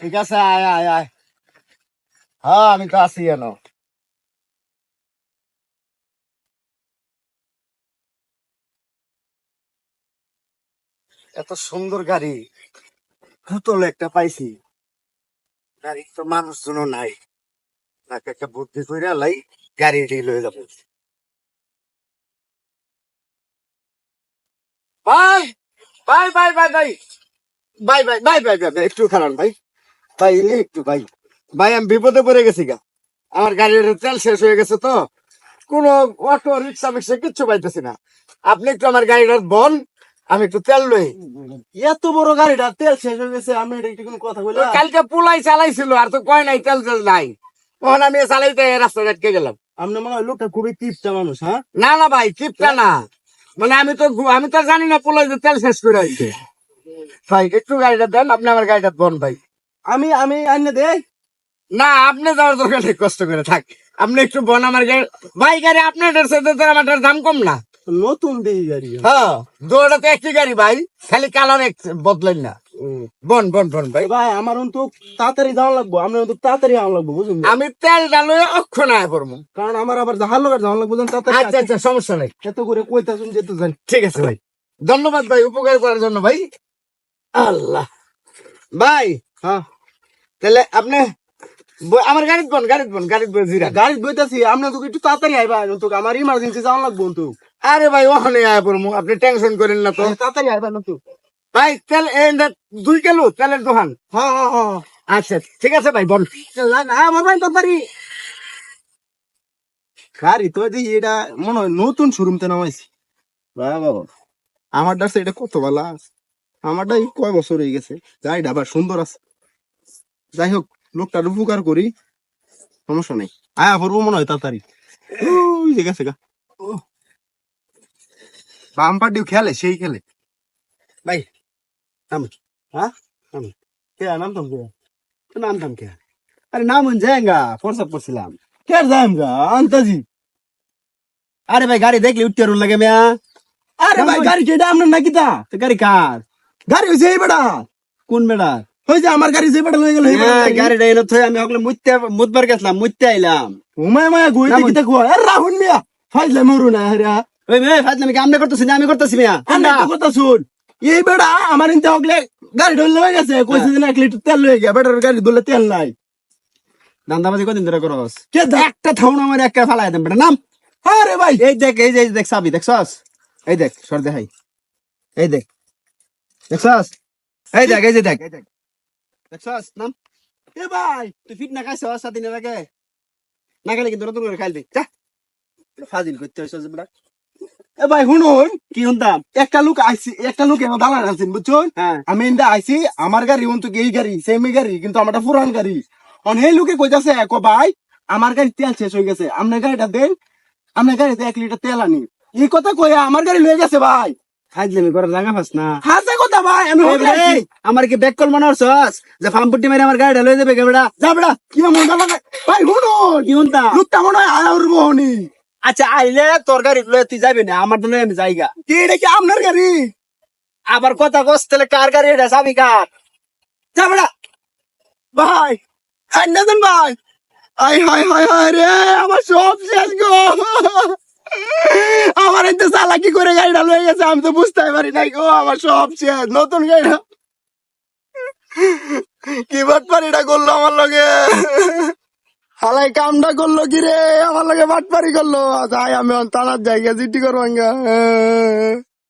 ঠিক আছে আয় আয় আয় হ্যাঁ আমি তো আছি এনো এত সুন্দর গাড়ি ভূতল একটা পাইছি গাড়ি তো মানুষজন নাই তাকে একটা বুদ্ধি করে লাই গাড়িটি লয়ে যাব ভাই ভাই ভাই ভাই ভাই ভাই ভাই ভাই ভাই, একটু খারান ভাই ভাই একটু ভাই ভাই আমি বিপদে পড়ে গেছি গা। আমার গাড়ির তেল শেষ হয়ে গেছে তো। কোনো অটো রিক্সা মিক্সা কিচ্ছু পাইতেছি না। আপনি একটু আমার গাড়িটার বল আমি একটু তেল লই। এত বড় গাড়িটা তেল শেষ হয়ে গেছে আমি এটা একটু কোনো কথা বলি। কালকে পুলাই চালাইছিল আর তো কয় নাই তেল তেল নাই। তখন আমি চালাইতে রাস্তায় আটকে গেলাম। আপনি মনে হয় লোকটা খুবই টিপটা মানুষ হ্যাঁ? না না ভাই চিপটা না। মানে আমি তো আমি তো জানি না পুলাই যে তেল শেষ করে আইছে। ভাই একটু গাড়িটা দেন আপনি আমার গাড়িটা বন ভাই। আমি আমি আইনে দে না আপনি যাওয়ার দরকার নেই কষ্ট করে থাক। আপনি একটু বন আমার গাড়ি ভাই গাড়ি আপনার সাথে তো আমার দাম কম না। নতুন দেই গাড়ি। হ্যাঁ দুটা তো একই গাড়ি ভাই খালি কালার এক বদলেন না। বন বন বন ভাই। ভাই আমার তো তাড়াতাড়ি যাওয়া লাগবো আপনার তো তাড়াতাড়ি যাওয়া লাগবো বুঝুন আমি তেল ডালো অক্ষণ আয় পড়ব কারণ আমার আবার জাহার লোকের যাওয়া লাগবো আচ্ছা আচ্ছা সমস্যা নেই। এত করে কইতা শুন যেতে জান ঠিক আছে ভাই। ধন্যবাদ ভাই উপকার করার জন্য ভাই। আল্লাহ। ভাই হ্যাঁ। তাহলে আপনি আমার গাড়িত বন গাড়িত বন গাড়িত বন জিরা। গাড়ি বইতাছি আপনি তো একটু তাড়াতাড়ি আইবা তো আমার ইমার্জেন্সি যাওয়া লাগবো তো আরে ভাই ওখানে আয় পড়ব আপনি টেনশন করেন না তো। তাড়াতাড়ি আইবা না তো ভাই তেল দুই কিলো তেলের দোকান। হ্যাঁ হ্যাঁ হ্যাঁ। আচ্ছা ঠিক আছে ভাই বল। না না আমার ভাই তাড়াতাড়ি। গাড়ি তো দেখি এটা মনে হয় নতুন শোরুম তে নামাইছি। বাবা আমার ডাস এটা কত ভালো আছে? আমারটা কয় বছর হয়ে গেছে গাড়িটা আবার সুন্দর আছে। যাই হোক লোকটার উপকার করি। সমস্যা নেই। আয়া পড়ব মনে হয় তাড়াতাড়ি। ওই যে গেছে গা। বাম্পার ডিউ খেলে সেই খেলে। ভাই হ্যাঁ? নাম কে? নামতাম কে নামতাম কে? আরে নাম যায়গা ফোরসাপ করছিলাম। কে যায়গা আন্তাজি। আরে ভাই গাড়ি দেখলি উঠতে রুল লাগে মিয়া। আরে ভাই গাড়ি কেডা আপনার নাকি তা? গাড়ি কার? গাড়ি হইছে এই বেটা কোন আমার গাড়ি যে গেল গাড়িটা থই আমি হকলে মুইতে মুতবার গেছলাম মুইতে আইলাম। উমায় মায়া গইতে কিতে কো আরে রাহুল মিয়া ফাইলে মরু না আরে ওই মে ফাইলে আমি আমনে করতেছি না আমি করতেছি মিয়া আমি তো কথা শুন এই বেটা আমার ইনতে হকলে গাড়ি ঢল লয়ে গেছে কইছে যে এক লিটার তেল লয়ে গিয়া বেটার গাড়ি দলে তেল নাই। দান্দাবাজি কদিন ধরে করস? কে একটা থাউন আমার একটা ফালাই দেন বেটা নাম। আরে ভাই। এই দেখ এই যে দেখ সাবি দেখছস? এই দেখ সর দেখাই। এই দেখ। দেখছস? এই দেখ এই যে দেখ দেখ। দেখছস নাম এ ভাই তুই ফিট না খাইছস সাত দিনের আগে না খেলে কিন্তু নতুন করে খাইলবি যা। ফাজিল করতে হইছস এ ভাই শুনুন। কি শুনতাম? একটা লোক আইছি একটা লোক দালান বুঝছেন? আমি ইন্দা আইছি আমার গাড়ি এই গাড়ি? সেমি গাড়ি কিন্তু আমারটা পুরান গাড়ি। অন এই লোকে কইতাছে কো ভাই আমার গাড়ি তেল শেষ হয়ে গেছে। আপনার গাড়িটা দেন আপনার গাড়িতে এক লিটার তেল আনি। এই কথা কইয়া আমার গাড়ি লয়ে গেছে ভাই। খাইলে করে পাস না। ভাই আমি আমার কি ব্যাক কল মনে হচ্ছস যে ফার্ম পুটি মেরে আমার গাড়িটা লয়ে যাবে কেবড়া যা বেড়া কি মন দালা ভাই শুনুন। কি হুনতা লোকটা মনে হয় আয়া উঠবো হনি আচ্ছা আইলে তোর গাড়ি লয়ে তুই যাবি না আমার জন্য আমি যাইগা কি এটা কি আপনার গাড়ি? আবার কথা কস তাহলে কার গাড়ি এটা? চাবি কার? যা বেড়া ভাই দেন ভাই। আই হাই হাই হাই রে আমার সব শেষ গো। আমার এতে চালাকি করে গাড়িটা লয়ে গেছে, আমি তো বুঝতে পারি নাই। গো আমার সব শেষ, নতুন গাড়িটা। কি বাটপারিটা করল আমার লগে? হালাই কামটা করল কি রে? আমার লগে বাটপারি করল। যাই, আমি থানার জায়গা জিটি করবাঙ্গা